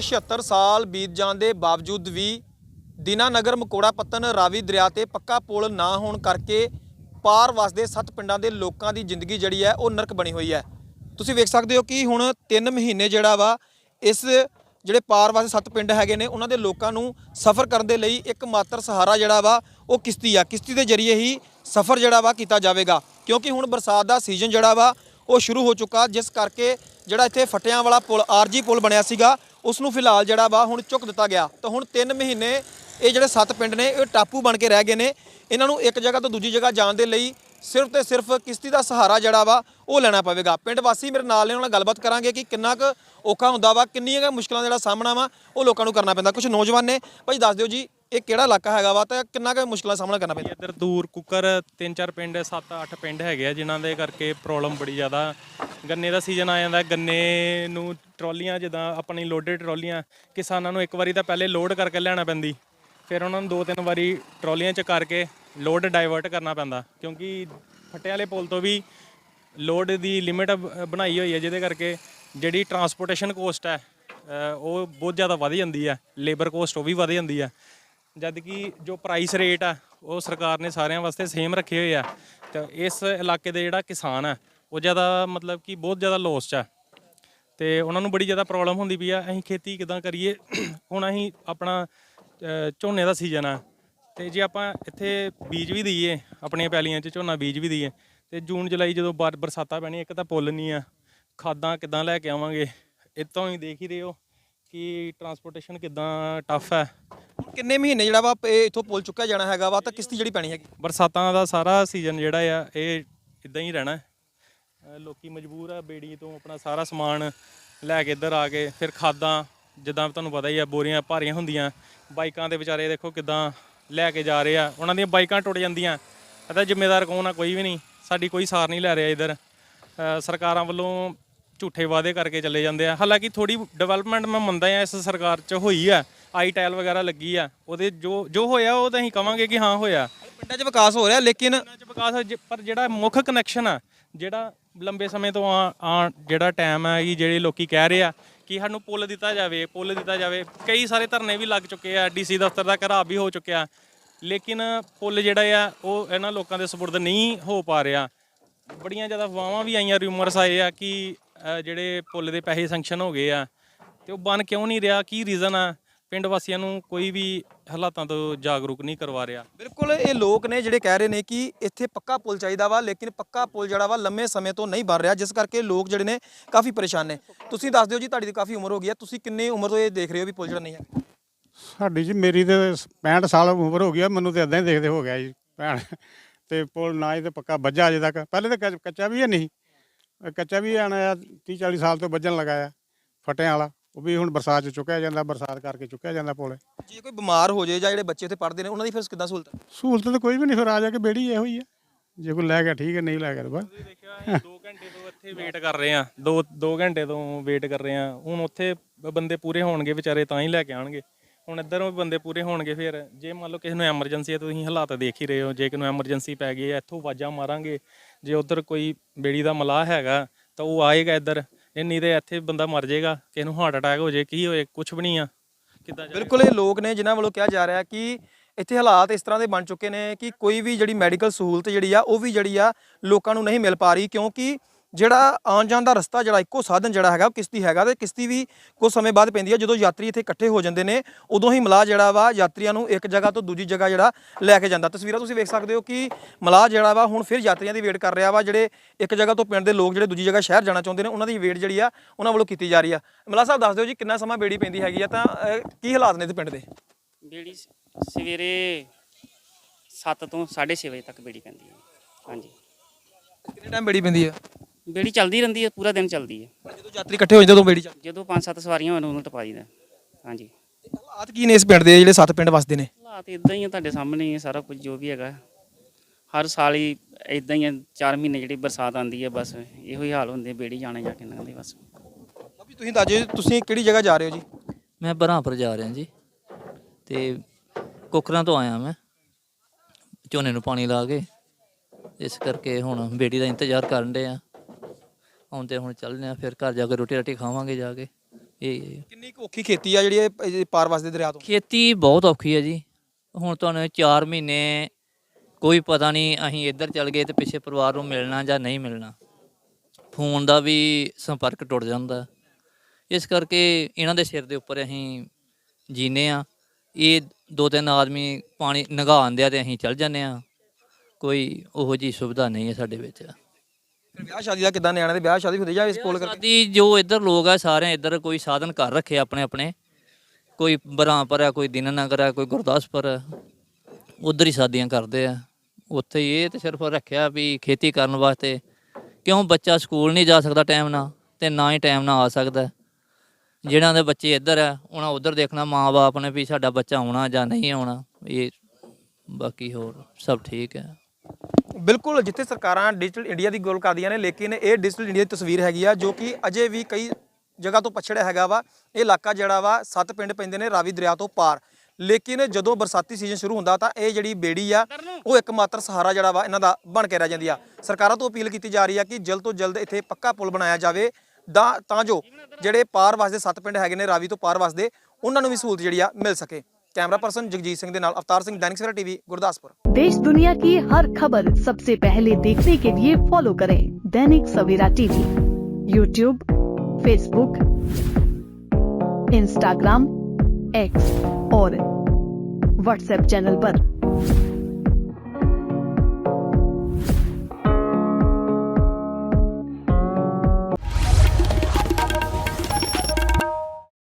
76 ਸਾਲ ਬੀਤ ਜਾਣ ਦੇ ਬਾਵਜੂਦ ਵੀ ਦੀਨਾਨਗਰ, ਮਕੋੜਾ ਪੱਤਨ ਰਾਵੀ ਦਰਿਆ ਤੇ ਪੱਕਾ ਪੁਲ ਨਾ ਹੋਣ ਕਰਕੇ ਪਾਰ ਵਸਦੇ ਸੱਤ ਪਿੰਡਾਂ ਦੇ ਲੋਕਾਂ ਦੀ ਜ਼ਿੰਦਗੀ ਜਿਹੜੀ ਹੈ ਉਹ ਨਰਕ ਬਣੀ ਹੋਈ ਹੈ। ਤੁਸੀਂ ਵੇਖ ਸਕਦੇ ਹੋ ਕਿ ਹੁਣ 3 ਮਹੀਨੇ ਜਿਹੜਾ ਵਾ, ਇਸ ਜਿਹੜੇ ਪਾਰ ਵਸਦੇ ਸੱਤ ਪਿੰਡ ਹੈਗੇ ਨੇ, ਉਹਨਾਂ ਦੇ ਲੋਕਾਂ ਨੂੰ ਸਫ਼ਰ ਕਰਨ ਦੇ ਲਈ ਇੱਕ ਮਾਤਰ ਸਹਾਰਾ ਜਿਹੜਾ ਵਾ, ਉਹ ਕਿਸ਼ਤੀ ਆ। ਕਿਸ਼ਤੀ ਦੇ ਜ਼ਰੀਏ ਹੀ ਸਫ਼ਰ ਜਿਹੜਾ ਵਾ ਕੀਤਾ ਜਾਵੇਗਾ। ਕਿਉਂਕਿ ਹੁਣ ਬਰਸਾਤ ਦਾ ਸੀਜ਼ਨ ਜਿਹੜਾ ਵਾ ਉਹ ਸ਼ੁਰੂ ਹੋ ਚੁੱਕਾ, ਜਿਸ ਕਰਕੇ ਜਿਹੜਾ ਇੱਥੇ ਫਟਿਆਂ ਵਾਲਾ ਪੁਲ, ਆਰਜੀ ਪੁਲ ਬਣਿਆ ਸੀਗਾ ਉਸ ਨੂੰ ਫਿਲਹਾਲ ਜਿਹੜਾ ਵਾ ਹੁਣ ਚੁੱਕ ਦਿੱਤਾ ਗਿਆ। ਤਾਂ ਹੁਣ 3 ਮਹੀਨੇ ਇਹ ਜਿਹੜੇ ਸੱਤ ਪਿੰਡ ਨੇ, ਇਹ ਟਾਪੂ ਬਣ ਕੇ ਰਹਿ ਗਏ ਨੇ। ਇਹਨਾਂ ਨੂੰ ਇੱਕ ਜਗ੍ਹਾ ਤੋਂ ਦੂਜੀ ਜਗ੍ਹਾ ਜਾਣ ਦੇ ਲਈ ਸਿਰਫ ਤੇ ਸਿਰਫ ਕਿਸ਼ਤੀ ਦਾ ਸਹਾਰਾ ਜਿਹੜਾ ਵਾ, ਉਹ ਲੈਣਾ ਪਵੇਗਾ। ਪਿੰਡ ਵਾਸੀ ਮੇਰੇ ਨਾਲ ਨੇ, ਉਹਨਾਂ ਨਾਲ ਗੱਲਬਾਤ ਕਰਾਂਗੇ ਕਿ ਕਿੰਨਾ ਕੁ ਔਖਾ ਹੁੰਦਾ ਵਾ, ਕਿੰਨੀਆਂ ਕੁ ਮੁਸ਼ਕਲਾਂ ਦਾ ਜਿਹੜਾ ਸਾਹਮਣਾ ਵਾ, ਉਹ ਲੋਕਾਂ ਨੂੰ ਕਰਨਾ ਪੈਂਦਾ। ਕੁਝ ਨੌਜਵਾਨ ਨੇ, ਭਾਈ ਦੱਸ ਦਿਓ ਜੀ ਇਹ ਕਿਹੜਾ ਇਲਾਕਾ ਹੈਗਾ ਵਾ ਤਾਂ ਕਿੰਨਾ ਕੁ ਮੁਸ਼ਕਲਾਂ ਦਾ ਸਾਹਮਣਾ ਕਰਨਾ ਪੈਂਦਾ? ਇੱਧਰ ਦੂਰ ਕੁੱਕਰ ਤਿੰਨ ਚਾਰ ਪਿੰਡ 7-8 ਪਿੰਡ ਹੈਗੇ ਆ, ਜਿਨ੍ਹਾਂ ਦੇ ਕਰਕੇ ਪ੍ਰੋਬਲਮ ਬੜੀ ਜ਼ਿਆਦਾ। ਗੰਨੇ ਦਾ ਸੀਜ਼ਨ ਆ ਜਾਂਦਾ, ਗੰਨੇ ਨੂੰ ਟਰਾਲੀਆਂ, ਜਿੱਦਾਂ ਆਪਣੀ ਲੋਡਡ ਟਰਾਲੀਆਂ, ਕਿਸਾਨਾਂ ਨੂੰ ਇੱਕ ਵਾਰੀ ਤਾਂ ਪਹਿਲੇ ਲੋਡ ਕਰਕੇ ਲਿਆਉਣਾ ਪੈਂਦੀ। ਫਿਰ ਉਹਨਾਂ ਨੂੰ ਦੋ ਤਿੰਨ ਵਾਰੀ ਟਰਾਲੀਆਂ ਚ ਕਰਕੇ ਲੋਡ ਡਾਈਵਰਟ ਕਰਨਾ ਪੈਂਦਾ, ਕਿਉਂਕਿ ਫੱਟੇ ਵਾਲੇ ਪੁਲ ਤੋਂ ਵੀ ਲੋਡ ਦੀ ਲਿਮਿਟ ਬਣਾਈ ਹੋਈ ਹੈ ਜਿਹਦੇ ਕਰਕੇ ਜਿਹੜੀ ਟਰਾਂਸਪੋਰਟੇਸ਼ਨ ਕੋਸਟ ਹੈ ਉਹ ਬਹੁਤ ਜ਼ਿਆਦਾ ਵਧ ਜਾਂਦੀ ਹੈ ਲੇਬਰ ਕੋਸਟ ਉਹ ਵੀ ਵਧ ਜਾਂਦੀ ਹੈ ਜਦ ਕਿ ਜੋ ਪ੍ਰਾਈਸ ਰੇਟ ਆ, ਉਹ ਸਰਕਾਰ ਨੇ ਸਾਰਿਆਂ ਵਾਸਤੇ ਸੇਮ ਰੱਖੇ ਹੋਏ ਆ। ਤੇ ਇਸ ਇਲਾਕੇ ਦੇ ਜਿਹੜਾ ਕਿਸਾਨ ਆ, ਉਹ ਜ਼ਿਆਦਾ ਮਤਲਬ ਕਿ ਬਹੁਤ ਜ਼ਿਆਦਾ ਲੋਸ ਚ ਆ। ਤੇ ਉਹਨਾਂ ਨੂੰ ਬੜੀ ਜ਼ਿਆਦਾ ਪ੍ਰੋਬਲਮ ਹੁੰਦੀ ਪਈ ਆ। ਅਸੀਂ ਖੇਤੀ ਕਿਦਾਂ ਕਰੀਏ? ਹੁਣ ਅਸੀਂ ਆਪਣਾ ਝੋਨੇ ਦਾ ਸੀਜ਼ਨ ਆ। ਤੇ ਜੇ ਆਪਾਂ ਇੱਥੇ ਬੀਜ ਵੀ ਦਈਏ, ਆਪਣੀਆਂ ਪੈਲੀਆਂ 'ਚ ਝੋਨਾ ਬੀਜ ਵੀ ਦਈਏ, ਤੇ ਜੂਨ, ਜੁਲਾਈ ਜਦੋਂ ਬਾਰ, ਬਰਸਾਤਾਂ ਪੈਣੀ ਇੱਕ ਤਾਂ ਪੁੱਲ ਨਹੀਂ ਆ। ਖਾਦਾਂ ਕਿਦਾਂ ਲੈ ਕੇ ਆਵਾਂਗੇ? ਇਤੋਂ ਹੀ ਦੇਖ ਹੀ ਰਹੇ ਹੋ ਕਿ ਟਰਾਂਸਪੋਰਟੇਸ਼ਨ ਕਿਦਾਂ ਟਫ ਹੈ ਕਿੰਨੇ ਮਹੀਨੇ ਜਿਹੜਾ ਵਾ ਇਹ ਇੱਥੋਂ ਪੁਲ ਚੁੱਕਿਆ ਜਾਣਾ ਹੈਗਾ ਵਾ, ਤਾਂ ਕਿਸ਼ਤੀ ਜਿਹੜੀ ਪੈਣੀ ਹੈਗੀ? ਬਰਸਾਤਾਂ ਦਾ ਸਾਰਾ ਸੀਜ਼ਨ ਜਿਹੜਾ ਆ, ਇਹ ਇਦਾਂ ਹੀ ਰਹਿਣਾ। ਹੈ। ਅਹ ਲੋਕੀ ਮਜਬੂਰ ਆ, ਬੇੜੀ ਤੋਂ ਆਪਣਾ ਸਾਰਾ ਸਮਾਨ ਲੈ ਕੇ ਇੱਧਰ ਆ ਕੇ, ਫਿਰ ਖਾਦਾਂ, ਜਿੱਦਾਂ ਤੁਹਾਨੂੰ ਪਤਾ ਹੀ ਆ, ਬੋਰੀਆਂ ਭਾਰੀਆਂ ਹੁੰਦੀਆਂ। ਬਾਈਕਾਂ ਦੇ ਵਿਚਾਰੇ ਦੇਖੋ ਕਿਦਾਂ ਲੈ ਕੇ ਜਾ ਰਹੇ ਆ। ਉਹਨਾਂ ਦੀਆਂ ਬਾਈਕਾਂ ਟੁੱਟ ਜਾਂਦੀਆਂ। ਇਹਦਾ ਜ਼ਿੰਮੇਦਾਰ ਕੌਣ ਆ? ਕੋਈ ਵੀ ਨਹੀਂ। ਸਾਡੀ ਕੋਈ ਸਾਰ ਨਹੀਂ ਲੈ ਰਿਹਾ ਇੱਧਰ। ਅਹ ਸਰਕਾਰਾਂ ਵੱਲੋਂ ਝੂਠੇ ਵਾਅਦੇ ਕਰਕੇ ਚੱਲੇ ਜਾਂਦੇ ਆ। ਹਾਲਾਂਕਿ ਥੋੜੀ ਡਿਵੈਲਪਮੈਂਟ ਮੈਂ ਮੰਨਦਾ ਆ, ਇਸ ਸਰਕਾਰ 'ਚ ਹੋਈ ਆ। ਆਈ ਟਾਇਲ ਵਗੈਰਾ ਲੱਗੀ ਆ ਉਹਦੇ ਜੋ ਜੋ ਹੋਇਆ ਉਹ ਤਾਂ ਅਸੀਂ ਕਵਾਂਗੇ ਕਿ ਹਾਂ ਹੋਇਆ। ਪਿੰਡਾਂ 'ਚ ਵਿਕਾਸ ਹੋ ਰਿਹਾ ਲੇਕਿਨ ਇਹਨਾਂ 'ਚ ਵਿਕਾਸ ਹੈ, ਜ- ਪਰ ਜਿਹੜਾ ਮੁੱਖ ਕਨੈਕਸ਼ਨ ਆ ਜਿਹੜਾ ਲੰਬੇ ਸਮੇਂ ਤੋਂ ਆ ਆ ਜਿਹੜਾ ਟਾਈਮ ਹੈ ਕਿ ਜਿਹੜੇ ਲੋਕੀ ਕਹਿ ਰਹੇ ਆ ਕਿ ਸਾਨੂੰ ਪੁੱਲ ਦਿੱਤਾ ਜਾਵੇ ਪੁੱਲ ਦਿੱਤਾ ਜਾਵੇ ਕਈ ਸਾਰੇ ਧਰਨੇ ਵੀ ਲੱਗ ਚੁੱਕੇ ਆ ਡੀਸੀ ਦਫ਼ਤਰ ਦਾ ਘਰਾਬ ਵੀ ਹੋ ਚੁੱਕਿਆ ਲੇਕਿਨ ਪੁੱਲ ਜਿਹੜਾ ਆ ਉਹ ਇਹਨਾਂ ਲੋਕਾਂ ਦੇ ਸਪੁਰਦ ਨਹੀਂ ਹੋ ਪਾ ਰਿਹਾ। ਬੜੀਆਂ ਜ਼ਿਆਦਾ ਅਫਵਾਹਾਂ ਵੀ ਆਈਆਂ ਰਿਊਮਰਸ ਆਏ ਆ ਕਿ ਅ, ਜਿਹੜੇ ਪੁੱਲ ਦੇ ਪੈਸੇ ਸੈਂਕਸ਼ਨ ਹੋ ਗਏ ਆ ਤੇ ਉਹ ਬਣ ਕਿਉਂ ਨਹੀਂ ਰਿਹਾ ਕੀ ਰੀਜ਼ਨ ਆ? ਪਿੰਡ ਵਾਸੀਆਂ ਨੂੰ ਕੋਈ ਵੀ ਹਾਲਾਤਾਂ ਤੋਂ ਜਾਗਰੂਕ ਨਹੀਂ ਕਰਵਾ ਰਿਹਾ। ਬਿਲਕੁਲ ਇਹ ਲੋਕ ਨੇ ਜਿਹੜੇ ਕਹਿ ਰਹੇ ਨੇ ਕਿ ਇੱਥੇ ਪੱਕਾ ਪੁਲ ਚਾਹੀਦਾ ਵਾ ਲੇਕਿਨ ਪੱਕਾ ਪੁਲ ਜਿਹੜਾ ਵਾ ਲੰਮੇ ਸਮੇਂ ਤੋਂ ਨਹੀਂ ਬਣ ਰਿਹਾ ਜਿਸ ਕਰਕੇ ਲੋਕ ਜਿਹੜੇ ਨੇ ਕਾਫੀ ਪਰੇਸ਼ਾਨ ਨੇ। ਤੁਸੀਂ ਦੱਸ ਦਿਓ ਜੀ ਤੁਹਾਡੀ ਤਾਂ ਕਾਫੀ ਉਮਰ ਹੋ ਗਈ ਹੈ। ਤੁਸੀਂ ਕਿੰਨੇ ਉਮਰ ਤੋਂ ਇਹ ਦੇਖ ਰਹੇ ਹੋ ਵੀ ਪੁਲ ਜਿਹੜਾ ਨਹੀਂ ਹੈ ਸਾਡੀ ਜੀ ਮੇਰੀ ਤੇ 65 ਸਾਲ ਉਮਰ ਹੋ ਗਈ ਆ ਮੈਨੂੰ ਤੇ ਇਦਾਂ ਹੀ ਦੇਖਦੇ ਹੋ ਗਿਆ ਜੀ ਭੈਣ ਤੇ ਪੁਲ ਨਾ ਹੀ ਤੇ ਪੱਕਾ ਵੱਜਾ ਅਜੇ ਤੱਕ। ਪਹਿਲੇ ਤਾਂ ਕੱਚ- ਕੱਚਾ ਵੀ ਹੈ ਨਹੀਂ ਕੱਚਾ ਵੀ ਆਣਾ ਆ 30 40 ਸਾਲ ਤੋਂ ਵੱਜਣ ਲੱਗਾ ਆ ਫਟਿਆਂ ਵਾਲਾ। ਉਹ ਵੀ ਹੁਣ ਬਰਸਾਤ ਚ ਚੁੱਕਿਆ ਜਾਂਦਾ ਬਰਸਾਤ ਕਰਕੇ ਚੁੱਕਿਆ ਜਾਂਦਾ ਪੁਲ। ਜੇ ਕੋਈ ਬਿਮਾਰ ਹੋ ਜਾਏ ਜਾਂ ਜਿਹੜੇ ਬੱਚੇ ਉੱਥੇ ਪੜ੍ਹਦੇ ਨੇ ਉਹਨਾਂ ਦੀ ਫਿਰ ਕਿੱਦਾਂ ਸਹੂਲਤ ਹੈ? ਸਹੂਲਤ ਤਾਂ ਕੋਈ ਵੀ ਨਹੀਂ ਫਿਰ ਆ ਜਾ ਕੇ ਬੇੜੀ ਇਹੋ ਹੀ ਆ। ਜੇ ਕੋਈ ਲੈ ਗਿਆ ਠੀਕ ਹੈ ਨਹੀਂ ਲੈ ਗਿਆ ਤਾਂ ਬਸ। ਦੇਖਿਆ ਅਸੀਂ 2 ਘੰਟੇ ਤੋਂ ਇੱਥੇ ਵੇਟ ਕਰ ਰਹੇ ਆ 2 2 ਘੰਟੇ ਤੋਂ ਵੇਟ ਕਰ ਰਹੇ ਆ। ਹੁਣ ਉੱਥੇ ਬ- ਬੰਦੇ ਪੂਰੇ ਹੋਣਗੇ ਵਿਚਾਰੇ ਤਾਂ ਹੀ ਲੈ ਕੇ ਆਣਗੇ ਹੁਣ ਇੱਧਰੋਂ ਵੀ ਬੰਦੇ ਪੂਰੇ ਹੋਣਗੇ ਫਿਰ ਜੇ ਮੰਨ ਲਓ ਕਿਸੇ ਨੂੰ ਐਮਰਜੈਂਸੀ ਹੈ ਤੁਸੀਂ ਹਾਲਾਤ ਦੇਖ ਹੀ ਰਹੇ ਹੋ ਜੇ ਕਿਸੇ ਨੂੰ ਐਮਰਜੈਂਸੀ ਪੈ ਗਈ ਹੈ ਇੱਥੋਂ ਆਵਾਜ਼ਾਂ ਮਾਰਾਂਗੇ। ਜੇ ਉਧਰ ਕੋਈ ਬੇੜੀ ਦਾ ਮਲਾਹ ਹੈਗਾ ਤਾਂ ਉਹ ਆਏਗਾ ਇੱਧਰ। ਇਹ ਨਹੀਂ ਤੇ ਇੱਥੇ ਬੰਦਾ ਮਰ ਜਾਏਗਾ, ਕਿਸੇ ਨੂੰ ਹਾਰਟ ਅਟੈਕ ਹੋ ਜਾਏ, ਕੀ ਹੋਏ ਕੁਝ ਵੀ ਨਹੀਂ ਆ ਕਿੱਦਾਂ ਜਾਏਗਾ? ਬਿਲਕੁਲ, ਇਹ ਲੋਕ ਨੇ ਜਿਨ੍ਹਾਂ ਵੱਲੋਂ ਕਿਹਾ ਜਾ ਰਿਹਾ ਕਿ ਇੱਥੇ ਹਾਲਾਤ ਇਸ ਤਰ੍ਹਾਂ ਦੇ ਬਣ ਚੁੱਕੇ ਨੇ ਕਿ ਕੋਈ ਵੀ ਜਿਹੜੀ ਮੈਡੀਕਲ ਸਹੂਲਤ ਜਿਹੜੀ ਆ, ਉਹ ਵੀ ਜਿਹੜੀ ਆ, ਲੋਕਾਂ ਨੂੰ ਨਹੀਂ ਮਿਲ ਪਾ ਰਹੀ ਕਿਉਂਕਿ ਜਿਹੜਾ ਆਉਣ ਜਾਣ ਦਾ ਰਸਤਾ ਜਿਹੜਾ ਇੱਕੋ ਸਾਧਨ ਜਿਹੜਾ ਹੈਗਾ ਉਹ ਕਿਸ਼ਤੀ ਹੈਗਾ ਤੇ ਕਿਸ਼ਤੀ ਵੀ ਕੁਝ ਸਮੇਂ ਬਾਅਦ ਪੈਂਦੀ ਹੈ ਜਦੋਂ ਯਾਤਰੀ ਇੱਥੇ ਇਕੱਠੇ ਹੋ ਜਾਂਦੇ ਨੇ ਉਦੋਂ ਹੀ ਮਲਾਹ ਜਿਹੜਾ ਵਾ ਯਾਤਰੀਆਂ ਨੂੰ ਇੱਕ ਜਗ੍ਹਾ ਤੋਂ ਦੂਜੀ ਜਗ੍ਹਾ ਜਿਹੜਾ ਲੈ ਕੇ ਜਾਂਦਾ। ਤਸਵੀਰਾਂ ਤੁਸੀਂ ਵੇਖ ਸਕਦੇ ਹੋ ਕਿ ਮਲਾਹ ਜਿਹੜਾ ਵਾ ਹੁਣ ਫਿਰ ਯਾਤਰੀਆਂ ਦੀ ਵੇਟ ਕਰ ਰਿਹਾ ਵਾ ਜਿਹੜੇ ਇੱਕ ਜਗ੍ਹਾ ਤੋਂ ਪਿੰਡ ਦੇ ਲੋਕ ਜਿਹੜੇ ਦੂਜੀ ਜਗ੍ਹਾ ਸ਼ਹਿਰ ਜਾਣਾ ਚਾਹੁੰਦੇ ਨੇ ਉਹਨਾਂ ਦੀ ਵੇਟ ਜਿਹੜੀ ਆ ਉਹਨਾਂ ਵੱਲੋਂ ਕੀਤੀ ਜਾ ਰਹੀ ਆ। ਮਲਾਹ ਸਾਹਿਬ ਦੱਸ ਦਿਓ ਜੀ ਕਿੰਨਾ ਸਮਾਂ ਬੇੜੀ ਪੈਂਦੀ ਹੈਗੀ ਆ? ਤਾਂ ਕੀ ਹਾਲਾਤ ਨੇ ਇੱਥੇ ਪਿੰਡ ਦੇ? ਬੇੜੀ ਸਵੇਰੇ 7 ਤੋਂ 6:30 ਵਜੇ ਤੱਕ ਬੇੜੀ ਪੈਂਦੀ ਹੈ। ਹਾਂਜੀ। ਕਿੰਨੇ ਟਾਈਮ ਬੇੜੀ ਪੈਂਦੀ ਆ? ਬੇੜੀ ਚੱਲਦੀ ਰਹਿੰਦੀ ਹੈ ਪੂਰਾ ਦਿਨ ਚੱਲਦੀ ਹੈ। ਪਰ ਜਦੋਂ ਯਾਤਰੀ ਇਕੱਠੇ ਹੋ ਜਾਂਦੇ ਉਦੋਂ ਬੇੜੀ ਚੱਲਦੀ ਜਦੋਂ 5-7 ਸਵਾਰੀਆਂ ਹੋਣ ਉਹਨੂੰ ਟਪਾ ਦਈਦਾ। ਹਾਂਜੀ। ਹਾਲਾਤ ਕੀ ਨੇ ਇਸ ਪਿੰਡ ਦੇ ਜਿਹੜੇ ਸੱਤ ਪਿੰਡ ਵਸਦੇ ਨੇ? ਹਾਲਾਤ ਇਦਾਂ ਹੀ ਆ ਤੁਹਾਡੇ ਸਾਹਮਣੇ ਹੀ ਸਾਰਾ ਕੁਝ ਜੋ ਵੀ ਹੈਗਾ। ਹਰ ਸਾਲ ਹੀ ਇਦਾਂ ਹੀ 4 ਮਹੀਨੇ ਜਿਹੜੀ ਬਰਸਾਤ ਆਉਂਦੀ ਹੈ ਬਸ ਇਹੋ ਹੀ ਹਾਲ ਹੁੰਦੇ ਬੇੜੀ ਜਾਣੇ ਜਾ ਕੇ ਲੰਘਦੇ ਬਸ। ਅਭੀ ਤੁਸੀਂ ਦੱਸ ਦਿਓ ਤੁਸੀਂ ਕਿਹੜੀ ਜਗ੍ਹਾ ਜਾ ਰਹੇ ਹੋ ਜੀ? ਮੈਂ ਬਰਹਾਂਪੁਰ ਜਾ ਰਿਹਾ ਜੀ। ਤੇ ਕੁਕਰਾਂ ਤੋਂ ਆਇਆ ਮੈਂ ਝੋਨੇ ਨੂੰ ਪਾਣੀ ਲਾ ਕੇ। ਇਸ ਕਰਕੇ ਹੁਣ ਬੇੜੀ ਦਾ ਇੰਤਜ਼ਾਰ ਕਰਨ ਦੇ ਆ। ਤੇ ਹੁਣ ਚੱਲਦੇ ਆ ਫਿਰ ਘਰ ਜਾ ਕੇ ਰੋਟੀ ਰਾਟੀ ਖਾਵਾਂਗੇ ਜਾ ਕੇ। ਇਹ ਕਿੰਨੀ ਕੁ ਔਖੀ ਖੇਤੀ ਆ ਜਿਹੜੀ ਇਹ ਇਹ ਪਾਰ ਵਸਦੇ ਦਰਿਆ ਤੋਂ? ਖੇਤੀ ਬਹੁਤ ਔਖੀ ਹੈ ਜੀ। ਹੁਣ ਤੁਹਾਨੂੰ 4 ਮਹੀਨੇ ਕੋਈ ਪਤਾ ਨਹੀਂ ਅਸੀਂ ਇੱਧਰ ਚੱਲ ਗਏ ਤੇ ਪਿੱਛੇ ਪਰਿਵਾਰ ਨੂੰ ਮਿਲਣਾ ਜਾਂ ਨਹੀਂ ਮਿਲਣਾ। ਫੋਨ ਦਾ ਵੀ ਸੰਪਰਕ ਟੁੱਟ ਜਾਂਦਾ। ਇਸ ਕਰਕੇ ਇਹਨਾਂ ਦੇ ਸਿਰ ਦੇ ਉੱਪਰ ਅਸੀਂ ਜੀਨੇ ਆ। ਇਹ ਦੋ ਤਿੰਨ ਆਦਮੀ ਪਾਣੀ ਨਗਾਉਣ ਦਿਆ ਤੇ ਅਸੀਂ ਚੱਲ ਜਾਂਦੇ ਆ। ਕੋਈ ਉਹੋ ਜੀ ਸੁਵਿਧਾ ਨਹੀਂ ਹੈ ਸਾਡੇ ਵਿੱਚ। ਫਿਰ ਵਿਆਹ ਸ਼ਾਦੀ ਦਾ ਕਿਦਾਂ ਨਿਆਣੇ ਦੇ ਵਿਆਹ ਸ਼ਾਦੀ ਹੁੰਦੀ ਜਾਂ ਇਸ ਕੋਲ ਕਰਕੇ? ਸਾਡੀ ਜੋ ਇੱਧਰ ਲੋਕ ਆ ਸਾਰੇ ਇੱਧਰ ਕੋਈ ਸਾਧਨ ਘਰ ਰੱਖੇ ਆਪਣੇ ਆਪਣੇ। ਕੋਈ ਬਰਾਂਪਰ ਆ, ਕੋਈ ਦੀਨਾਨਗਰ ਆ, ਕੋਈ ਗੁਰਦਾਸਪੁਰ ਆ। ਉਧਰ ਹੀ ਸ਼ਾਦੀਆਂ ਕਰਦੇ ਆ। ਉੱਥੇ ਇਹ ਤੇ ਸਿਰਫ ਰੱਖਿਆ ਵੀ ਖੇਤੀ ਕਰਨ ਵਾਸਤੇ। ਕਿਉਂ ਬੱਚਾ ਸਕੂਲ ਨਹੀਂ ਜਾ ਸਕਦਾ ਟਾਈਮ ਨਾਲ ਤੇ ਨਾ ਹੀ ਟਾਈਮ ਨਾਲ ਆ ਸਕਦਾ। ਜਿਹਨਾਂ ਦੇ ਬੱਚੇ ਇੱਧਰ ਆ, ਉਹਨਾਂ ਉਧਰ ਦੇਖਣਾ ਮਾਂ-ਬਾਪ ਨੇ ਵੀ ਸਾਡਾ ਬੱਚਾ ਆਉਣਾ ਜਾਂ ਨਹੀਂ ਆਉਣਾ। ਇਹ ਬਾਕੀ ਹੋਰ ਸਭ ਠੀਕ ਹੈ ਬਿਲਕੁਲ ਜਿੱਥੇ ਸਰਕਾਰਾਂ ਡਿਜੀਟਲ ਇੰਡੀਆ ਦੀ ਗੱਲ ਕਰਦੀਆਂ ਨੇ, ਲੇਕਿਨ ਇਹ ਡਿਜੀਟਲ ਇੰਡੀਆ ਦੀ ਤਸਵੀਰ ਹੈਗੀ ਆ, ਜੋ ਕਿ ਅਜੇ ਵੀ ਕਈ ਜਗ੍ਹਾ ਤੋਂ ਪਛੜਿਆ ਹੈਗਾ ਵਾ। ਇਹ ਇਲਾਕਾ ਜਿਹੜਾ ਵਾ, ਸੱਤ ਪਿੰਡ ਪੈਂਦੇ ਨੇ ਰਾਵੀ ਦਰਿਆ ਤੋਂ ਪਾਰ। ਲੇਕਿਨ ਜਦੋਂ ਬਰਸਾਤੀ ਸੀਜ਼ਨ ਸ਼ੁਰੂ ਹੁੰਦਾ ਤਾਂ ਇਹ ਜਿਹੜੀ ਬੇੜੀ ਆ, ਉਹ ਇੱਕਮਾਤਰ ਸਹਾਰਾ ਜਿਹੜਾ ਵਾ, ਇਹਨਾਂ ਦਾ ਬਣ ਕੇ ਰਹਿ ਜਾਂਦੀ ਆ। ਸਰਕਾਰਾਂ ਤੋਂ ਅਪੀਲ ਕੀਤੀ ਜਾ ਰਹੀ ਆ ਕਿ ਜਲਦ ਤੋਂ ਜਲਦ ਇੱਥੇ ਪੱਕਾ ਪੁਲ ਬਣਾਇਆ ਜਾਵੇ। ਦਾ ਤਾਂ ਜੋ ਜਿਹੜੇ ਪਾਰ ਵਸਦੇ ਸੱਤ ਪਿੰਡ ਹੈਗੇ ਨੇ ਰਾਵੀ ਤੋਂ ਪਾਰ ਵਸਦੇ, ਉਹਨਾਂ ਨੂੰ ਵੀ ਸਹੂਲਤ ਜਿਹੜੀ ਆ ਮਿਲ ਸਕੇ। ਕੈਮਰਾ ਪਰਸਨ ਜਗਜੀਤ ਸਿੰਘ ਦੇ ਨਾਲ ਅਵਤਾਰ ਸਿੰਘ ਦੈਨਿਕ ਸਵੇਰਾ ਟੀਵੀ ਗੁਰਦਾਸਪੁਰ देश दुनिया की हर खबर सबसे पहले देखने के लिए फॉलो करें Dainik Savera TV YouTube Facebook Instagram X और व्हाट्सएप चैनल पर।